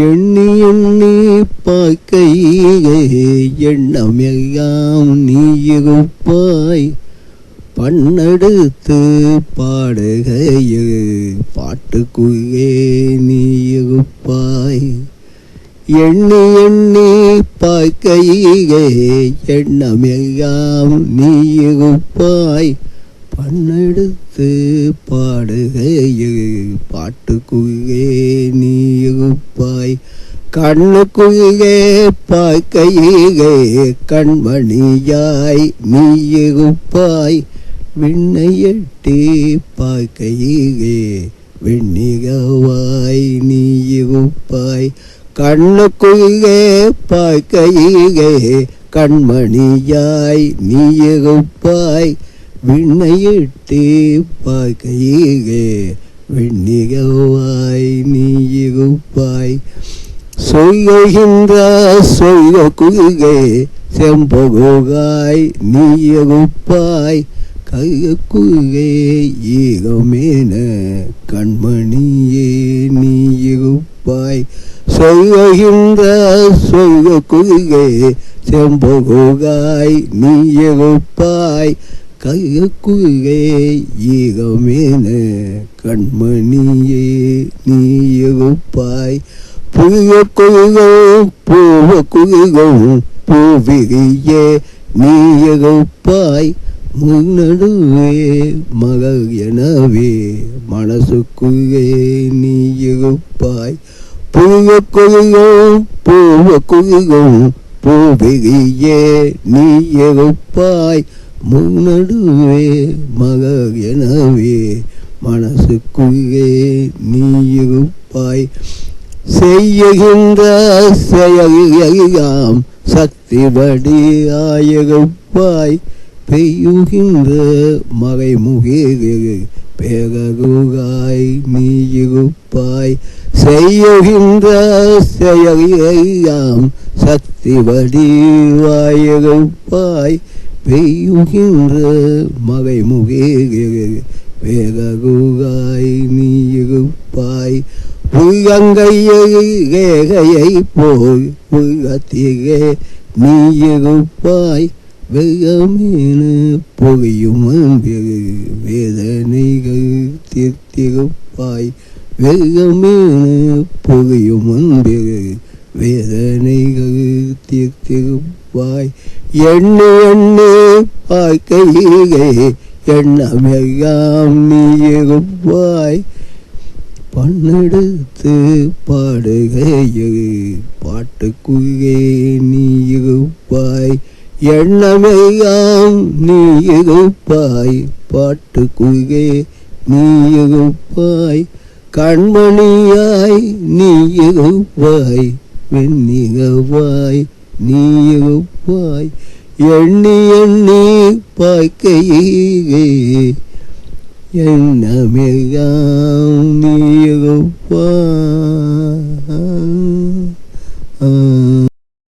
எண்ணி எண்ணி பார்க்கையே எண்ணமெல்லாம் நீ இருப்பாய் பண்ணெடுத்து பாடுகையே பாட்டுக்குள்ளே நீ இருப்பாய் எண்ணி எண்ணி பார்க்கையே எண்ணமெல்லாம் நீ இருப்பாய் பண்ணெடுத்து பாடுகையே பாட்டுக்குள்ளே நீ இருப்பாய் கண்ணுக்குள்ளே கண்மணியாய் நீ விண்ணை எட்டி பார்க்கையிலே வெண்ணிகவாய் நீ இருப்பாய் கண்ணுக்குள்ளே கண்மணியாய் நீயகுப்பாய் விண்ணை எட்டி பார்க்கையிலே வெண்ணிகவாய் நீ சொய்கின்ற சொய்க குகை குருகே செம்பகுகாய் நீ இருப்பாய் கையக்குருகே ஈகமேன கண்மணியே நீ சொய்கின்ற சொய்க குகை குருகே செம்பகுகாய் நீ இருப்பாய் கையக்குருகே ஈகமேன கண்மணியே நீ இருப்பாய் புய குயிலும் பூவ குயிலும் பூவிரியே நீயகுப்பாய் முன்னடுவே மகள் எனவே மனசுக்குள்ளே நீயகுப்பாய். புய குயிலும் பூவ குயிலும் பூவிரியே நீயகுப்பாய் முன்னடுவே மகள் எனவே மனசுக்குள்ளே நீயகுப்பாய். செய்யுகின்ற செயலாம் சக்திபடி பெய்யுகின்ற மறைமுகே பேரருகாய் நீ செய்யுகின்ற செயலியாம் சக்திபடி ஆயகப்பாய் பெய்யுகின்ற மறைமுகே பேரருகாய் நீ புயங்கையை போய் புயத்திலே நீ இருப்பாய் புகையும் வேதனைகள் தீர்த்திருப்பாய் வெள்ளமீன புகையும் வேதனைகள் தீர்த்திருப்பாய் எண்ணு எண்ணு பார்க்கையிலே எண்ணமெல்லாம் நீ இருப்பாய் பண்ணெடுத்து பாடுகையில் பாட்டுக்குள்ளே நீ இருப்பாய் எண்ணமெல்லாம் நீ இருப்பாய் பாட்டுக்குள்ளே நீ இருப்பாய் கண்மணியாய் நீ இருப்பாய் வெண்ணிகவாய் நீ இருப்பாய் எண்ணி எண்ணி பார்க்கையிலே எண்ணமெல்லாம் நீ